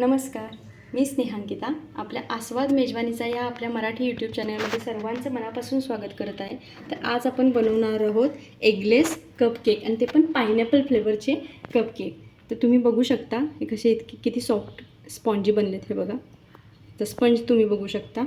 नमस्कार मी स्नेहांकिता. आपल्या आस्वाद मेजवानीचा या आपल्या मराठी यूट्यूब चॅनलमध्ये सर्वांचं मनापासून स्वागत करत आहे. तर आज आपण बनवणार आहोत एगलेस कप केक आणि ते पण पायनॅपल फ्लेवरचे कप केक तर तुम्ही बघू शकता हे कसे इतके किती सॉफ्ट स्पॉन्जी बनलेत हे बघा. तर स्पंज तुम्ही बघू शकता.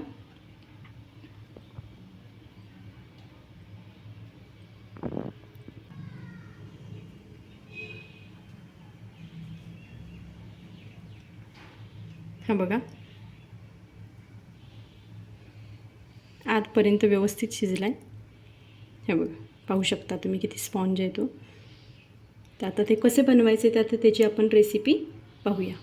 हा बघा. आतपर्यंत व्यवस्थित शिजला आहे हे बघा पाहू शकता तुम्ही किती स्पॉन्ज आहे तो. तर आता ते कसे बनवायचे ते आता त्याची आपण रेसिपी पाहूया.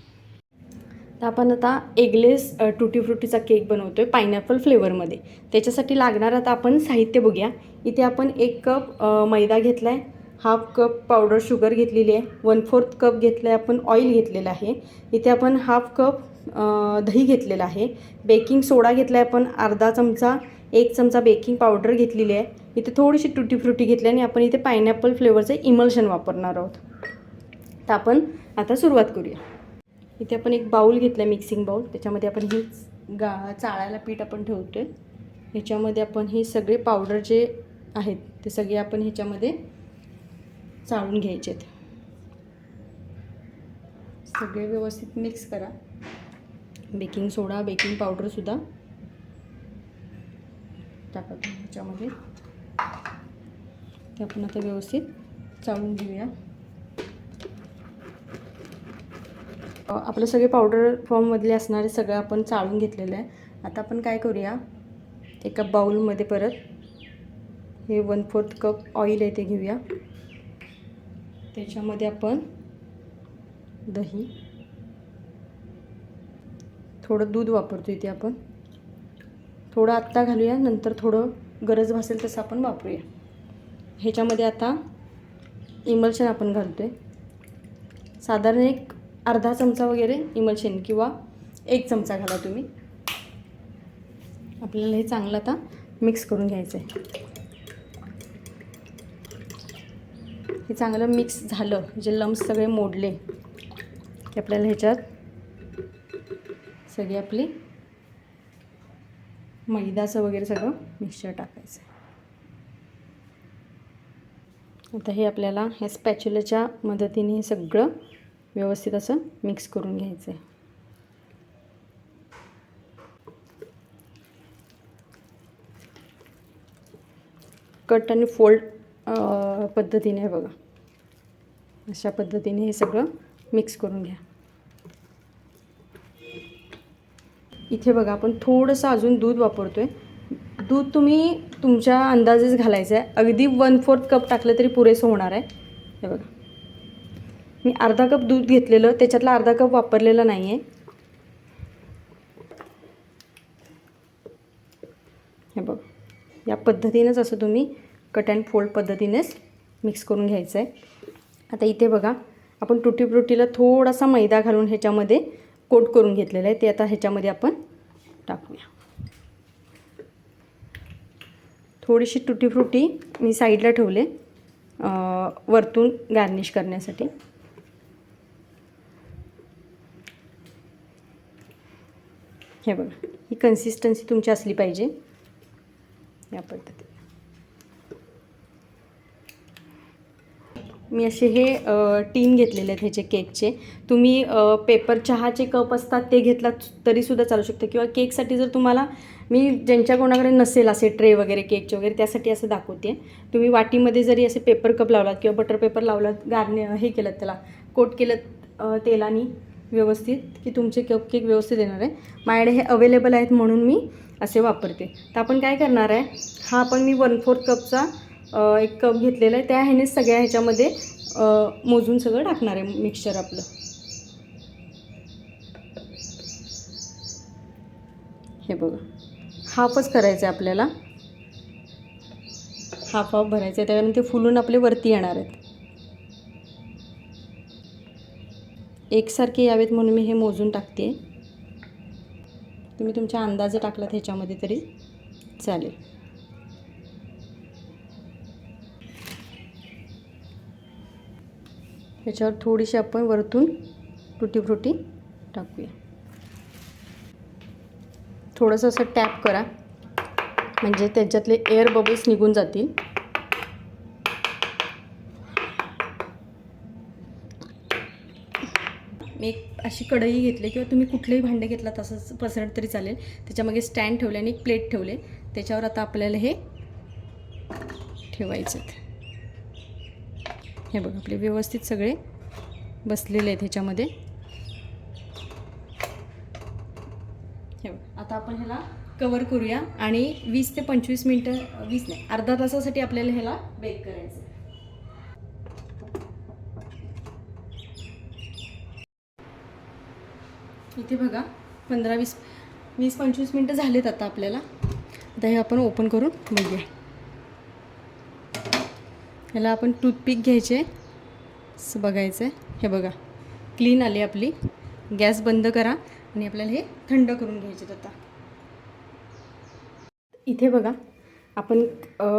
तर आपण आता एगलेस टुटी फ्रुटीचा केक बनवतो आहे पायनॅपल फ्लेवरमध्ये त्याच्यासाठी लागणार आता आपण साहित्य बघूया. इथे आपण एक कप मैदा घेतला आहे हाफ कप पावडर शुगर घेतलेली आहे. वन फोर्थ कप घेतलं आहे आपण ऑइल घेतलेलं आहे. इथे आपण हाफ कप दही घेतलेलं आहे. बेकिंग सोडा घेतला आहे आपण अर्धा चमचा एक चमचा बेकिंग पावडर घेतलेली आहे. इथे थोडीशी टुटी फ्रुटी घेतली आणि आपण इथे पायनॅपल फ्लेवरचं इमल्शन वापरणार आहोत. तर आपण आता सुरुवात करूया. इथे आपण एक बाऊल घेतला आहे मिक्सिंग बाऊल त्याच्यामध्ये आपण हे गा चाळायला पीठ आपण ठेवतो आहे ह्याच्यामध्ये आपण हे सगळे पावडर जे आहेत ते सगळे आपण ह्याच्यामध्ये चाळून घ्यायचे सगळे व्यवस्थित मिक्स करा. बेकिंग सोडा बेकिंग पावडरसुद्धा टाका ह्याच्यामध्ये. ते आपण आता व्यवस्थित चाळून घेऊया. आपलं सगळे पावडर फॉर्ममधले असणारे सगळं आपण चाळून घेतलेलं आहे. आता आपण काय करूया? एका बाऊलमध्ये परत हे वन फोर्थ कप ऑइल आहे ते घेऊया. त्याच्यामध्ये आपण दही थोडं दूध वापरतो इथे आपण. थोडं आत्ता घालूया नंतर थोडं गरज भासेल तसं आपण वापरूया. ह्याच्यामध्ये आता इमल्शन आपण घालतो आहे साधारण एक अर्धा चमचा वगैरे इमल्शन किंवा एक चमचा घाला तुम्ही. आपल्याला हे चांगलं आता मिक्स करून घ्यायचं आहे हे चांगलं मिक्स झालं. जे लम्स सगळे मोडले. की आपल्याला ह्याच्यात सगळी आपली मैदाचं वगैरे सगळं मिक्सचर टाकायचं. आता हे आपल्याला ह्या स्पॅच्युलाच्या मदतीने हे सगळं व्यवस्थित असं मिक्स करून घ्यायचं आहे कट आणि फोल्ड पद्धतीने बघा. अशा पद्धतीने हे सगळं मिक्स करून घ्या. इथे बघा आपण थोडंसं अजून दूध वापरतो आहे दूध तुम्ही तुमच्या अंदाजेच घालायचं आहे अगदी वन फोर्थ कप टाकलं तरी पुरेसं होणार आहे. हे बघा. मी अर्धा कप दूध घेतलेलं त्याच्यातला अर्धा कप वापरलेला नाही आहे हे बघ. या पद्धतीनेच असं तुम्ही कट अँड फोल्ड पद्धतीनेच मिक्स करून घ्यायचं आहे आता इथे बघा आपण टुटी फ्रुटीला थोडासा मैदा घालून ह्याच्यामध्ये कोट करून घेतलेलं आहे. ते आता ह्याच्यामध्ये आपण टाकूया. थोडीशी टुटी फ्रुटी मी साईडला ठेवले वरतून गार्निश करण्यासाठी. हे बघा ही कन्सिस्टन्सी तुमची असली पाहिजे. या पद्धतीने. मी असे हे टीन घेतलेले आहेत ह्याचे केकचे. तुम्ही पेपर चहाचे कप असतात ते घेतलात तरीसुद्धा चालू शकतं. किंवा केकसाठी जर तुम्हाला मी ज्यांच्या कोणाकडे नसेल असे ट्रे वगैरे केकचे वगैरे त्यासाठी असं दाखवते. तुम्ही वाटीमध्ये जरी असे पेपर कप लावलात किंवा बटर पेपर लावलात गारने हे केलं त्याला कोट केलं तेलानी व्यवस्थित की तुमचे कप केक व्यवस्थित येणार आहे. माझ्याकडे हे अवेलेबल आहेत म्हणून मी असे वापरते. तर आपण काय करणार आहे? हा आपण मी वन फोर्थ कपचा एक कप घेतलेला आहे. त्या ह्याने सगळ्या ह्याच्यामध्ये मोजून सगळं टाकणार आहे मिक्सचर आपलं. हे बघा. हाफच करायचं आहे आपल्याला. हाफ हाफ भरायचं आहे त्याच्यानंतर ते फुलून आपले वरती येणार आहेत. एकसारखे यावेत म्हणून मी हे मोजून टाकते. तुम्ही तुमच्या अंदाजे टाकलात ह्याच्यामध्ये तरी चालेल. त्याच्यावर थोडीशी आपण वरतून टुटी फ्रुटी टाकूया. थोडंसं असं टॅप करा. म्हणजे त्याच्यातले एअर बबल्स निघून जातील. मी एक अशी कढई घेतली किंवा तुम्ही कुठलंही भांडे घेतला तसंच पसरट तरी चालेल. त्याच्यामागे स्टँड ठेवले आणि एक प्लेट ठेवले. त्याच्यावर आता आपल्याला हे ठेवायचे हे बघ आपले व्यवस्थित सगळे बसलेले आहेत ह्याच्यामध्ये. हे बघ आता आपण ह्याला कवर करूया आणि वीस ते पंचवीस मिनटं वीस नाही अर्धा तासासाठी आपल्याला ह्याला बेक करायचं आहे. इथे बघा पंधरा वीस वीस पंचवीस मिनटं झालेत आता आपल्याला. आता हे आपण ओपन करून बघूया. ह्याला आपण टूथपिक घ्यायचे असं बघायचं आहे. हे बघा. क्लीन आली आपली. गॅस बंद करा. आणि आपल्याला हे थंड करून घ्यायचे आता. इथे बघा. आपण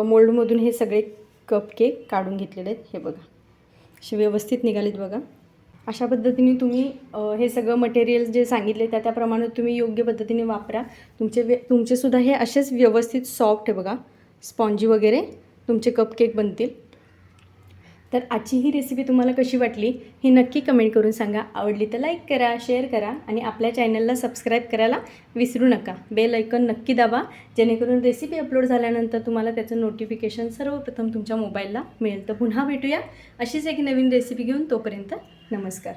मोल्डमधून हे सगळे कप केक काढून घेतलेले आहेत. हे बघा. असे व्यवस्थित निघालेत बघा. अशा पद्धतीने तुम्ही हे सगळं मटेरियल जे सांगितले त्या त्याप्रमाणे तुम्ही योग्य पद्धतीने वापरा. तुमचे वे तुमचेसुद्धा हे असेच व्यवस्थित सॉफ्ट आहे बघा. स्पॉन्जी वगैरे तुमचे कप केक बनतील. तर आजची ही रेसिपी तुम्हाला कशी वाटली ही नक्की कमेंट करून सांगा. आवडली तर लाईक करा शेअर करा आणि आपल्या चॅनलला सबस्क्राईब करायला विसरू नका. बेल ऐकन नक्की दाबा. जेणेकरून रेसिपी अपलोड झाल्यानंतर तुम्हाला त्याचं नोटिफिकेशन सर्वप्रथम तुमच्या मोबाईलला मिळेल. तर पुन्हा भेटूया. अशीच एक नवीन रेसिपी घेऊन तोपर्यंत नमस्कार.